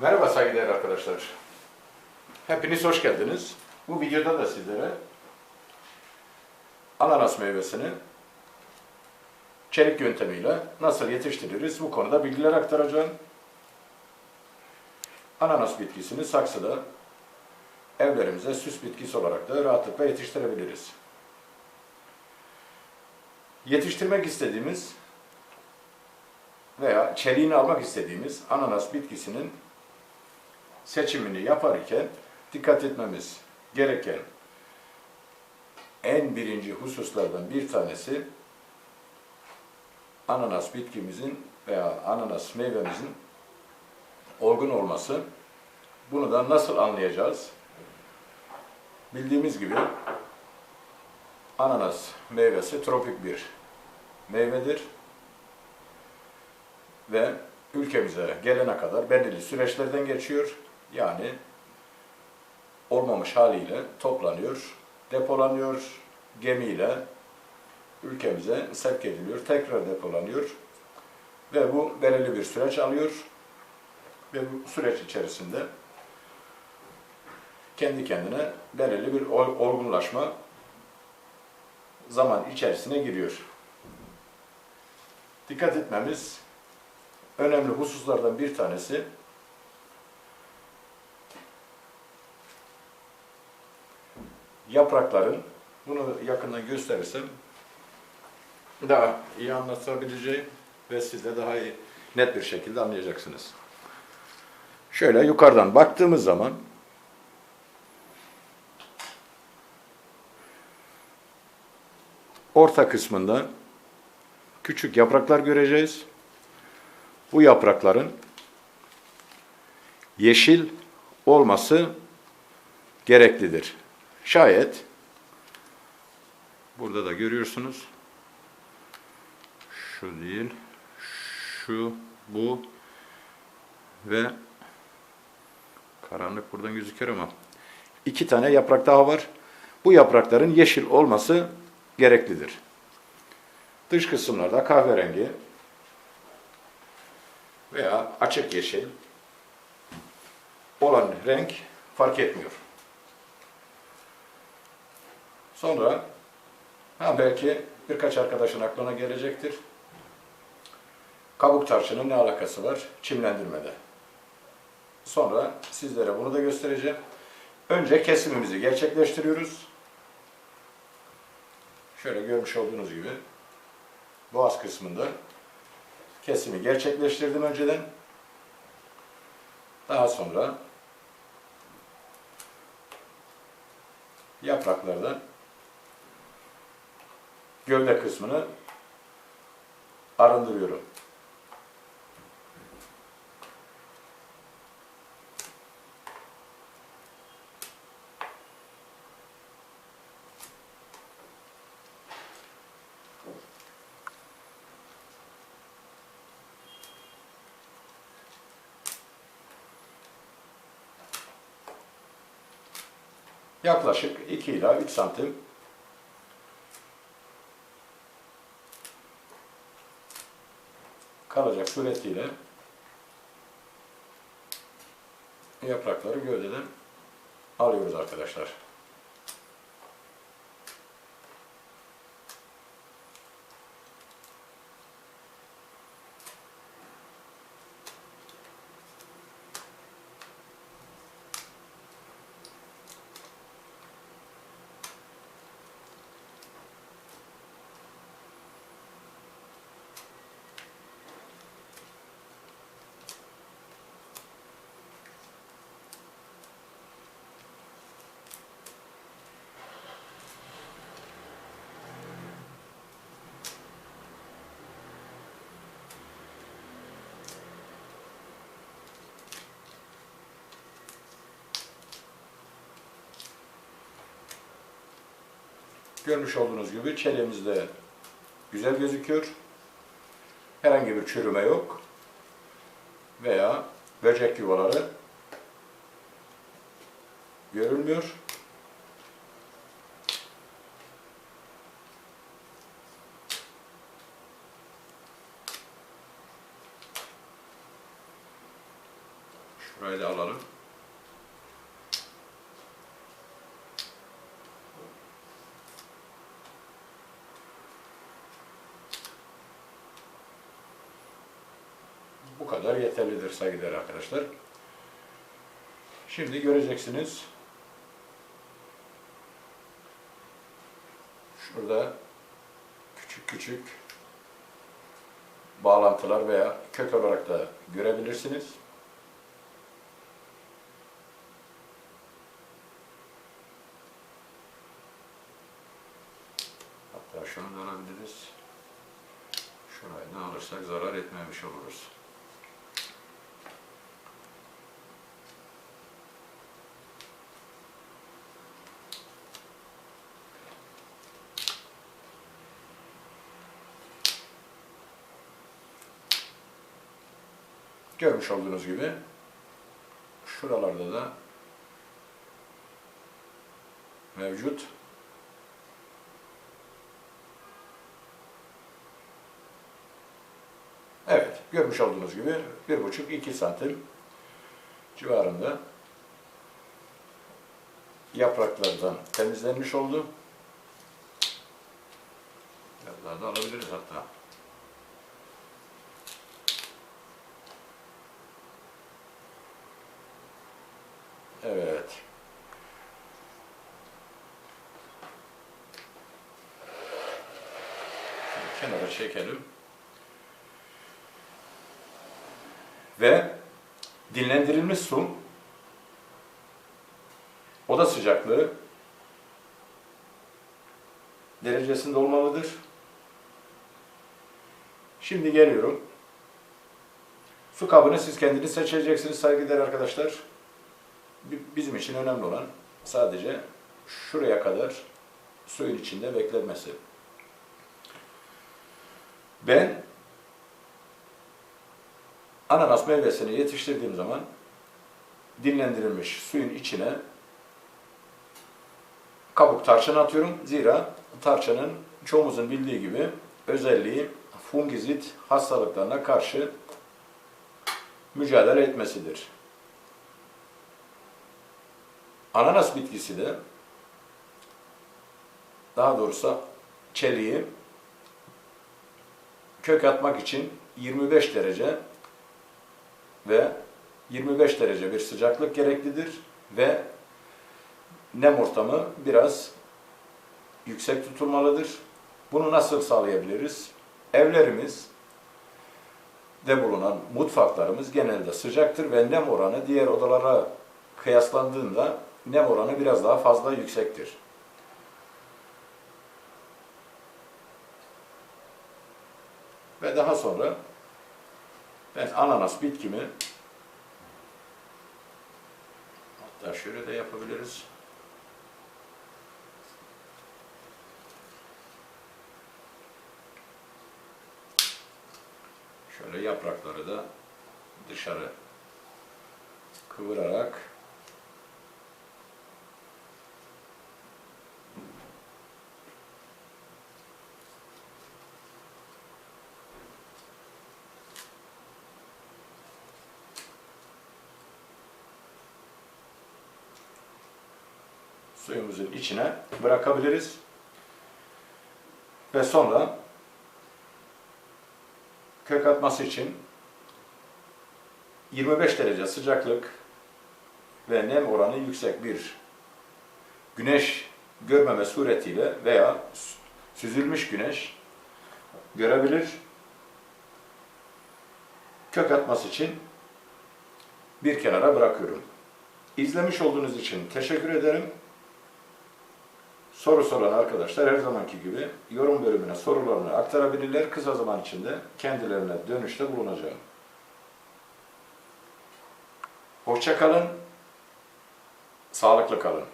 Merhaba saygıdeğer arkadaşlar. Hepiniz hoş geldiniz. Bu videoda da sizlere ananas meyvesini çelik yöntemiyle nasıl yetiştiririz bu konuda bilgiler aktaracağım. Ananas bitkisini saksıda evlerimize süs bitkisi olarak da rahatlıkla yetiştirebiliriz. Yetiştirmek istediğimiz veya çeliğini almak istediğimiz ananas bitkisinin seçimini yaparken dikkat etmemiz gereken en birinci hususlardan bir tanesi ananas bitkimizin veya ananas meyvemizin olgun olması. Bunu da nasıl anlayacağız? Bildiğimiz gibi ananas meyvesi tropik bir meyvedir ve ülkemize gelene kadar belirli süreçlerden geçiyor. Yani olmamış haliyle toplanıyor, depolanıyor, gemiyle ülkemize sevk ediliyor, tekrar depolanıyor ve bu belirli bir süreç alıyor ve bu süreç içerisinde kendi kendine belirli bir ol- olgunlaşma zaman içerisine giriyor. Dikkat etmemiz önemli hususlardan bir tanesi yaprakların bunu yakından gösterirsem daha iyi anlatabileceğim ve siz de daha iyi net bir şekilde anlayacaksınız. Şöyle yukarıdan baktığımız zaman orta kısmında küçük yapraklar göreceğiz. Bu yaprakların yeşil olması gereklidir. Şayet burada da görüyorsunuz. Şu değil, şu, bu ve karanlık buradan gözüküyor ama iki tane yaprak daha var. Bu yaprakların yeşil olması gereklidir. Dış kısımlarda kahverengi veya açık yeşil olan renk fark etmiyor. Sonra ha belki birkaç arkadaşın aklına gelecektir. Kabuk tarçının ne alakası var çimlendirmede? Sonra sizlere bunu da göstereceğim. Önce kesimimizi gerçekleştiriyoruz. Şöyle görmüş olduğunuz gibi boğaz kısmında kesimi gerçekleştirdim önceden. Daha sonra yapraklardan gövde kısmını arındırıyorum. Yaklaşık 2 ila 3 santim kalacak suretiyle yaprakları gövdeden alıyoruz arkadaşlar. Görmüş olduğunuz gibi çelemiz de güzel gözüküyor. Herhangi bir çürüme yok. Veya böcek yuvaları görülmüyor. Şurayı da alalım. Bu kadar yeterlidir saygıdeğer arkadaşlar. Şimdi göreceksiniz. Şurada küçük küçük bağlantılar veya kök olarak da görebilirsiniz. Hatta şunu da alabiliriz. Şurayı da alırsak zarar etmemiş oluruz. Görmüş olduğunuz gibi şuralarda da mevcut. Evet, görmüş olduğunuz gibi bir buçuk iki santim civarında yapraklardan temizlenmiş oldu. Biraz alabiliriz hatta. Evet. Kenara çekelim. Ve dinlendirilmiş su oda sıcaklığı derecesinde olmalıdır. Şimdi geliyorum. Su kabını siz kendiniz seçeceksiniz saygıdeğer arkadaşlar. Bi- Bizim için önemli olan sadece şuraya kadar suyun içinde beklemesi. Ben ananas meyvesini yetiştirdiğim zaman dinlendirilmiş suyun içine kabuk tarçın atıyorum. Zira tarçının çoğumuzun bildiği gibi özelliği fungizit hastalıklarına karşı mücadele etmesidir. Ananas bitkisi de daha doğrusu çeliği kök atmak için 25 derece ve 25 derece bir sıcaklık gereklidir ve nem ortamı biraz yüksek tutulmalıdır. Bunu nasıl sağlayabiliriz? Evlerimiz de bulunan mutfaklarımız genelde sıcaktır ve nem oranı diğer odalara kıyaslandığında nem oranı biraz daha fazla yüksektir. Ve daha sonra ben ananas bitkimi hatta şöyle de yapabiliriz. Şöyle yaprakları da dışarı kıvırarak suyumuzun içine bırakabiliriz. Ve sonra kök atması için 25 derece sıcaklık ve nem oranı yüksek bir güneş görmeme suretiyle veya süzülmüş güneş görebilir. Kök atması için bir kenara bırakıyorum. İzlemiş olduğunuz için teşekkür ederim. Soru soran arkadaşlar her zamanki gibi yorum bölümüne sorularını aktarabilirler. Kısa zaman içinde kendilerine dönüşte bulunacağım. Hoşça kalın, sağlıklı kalın.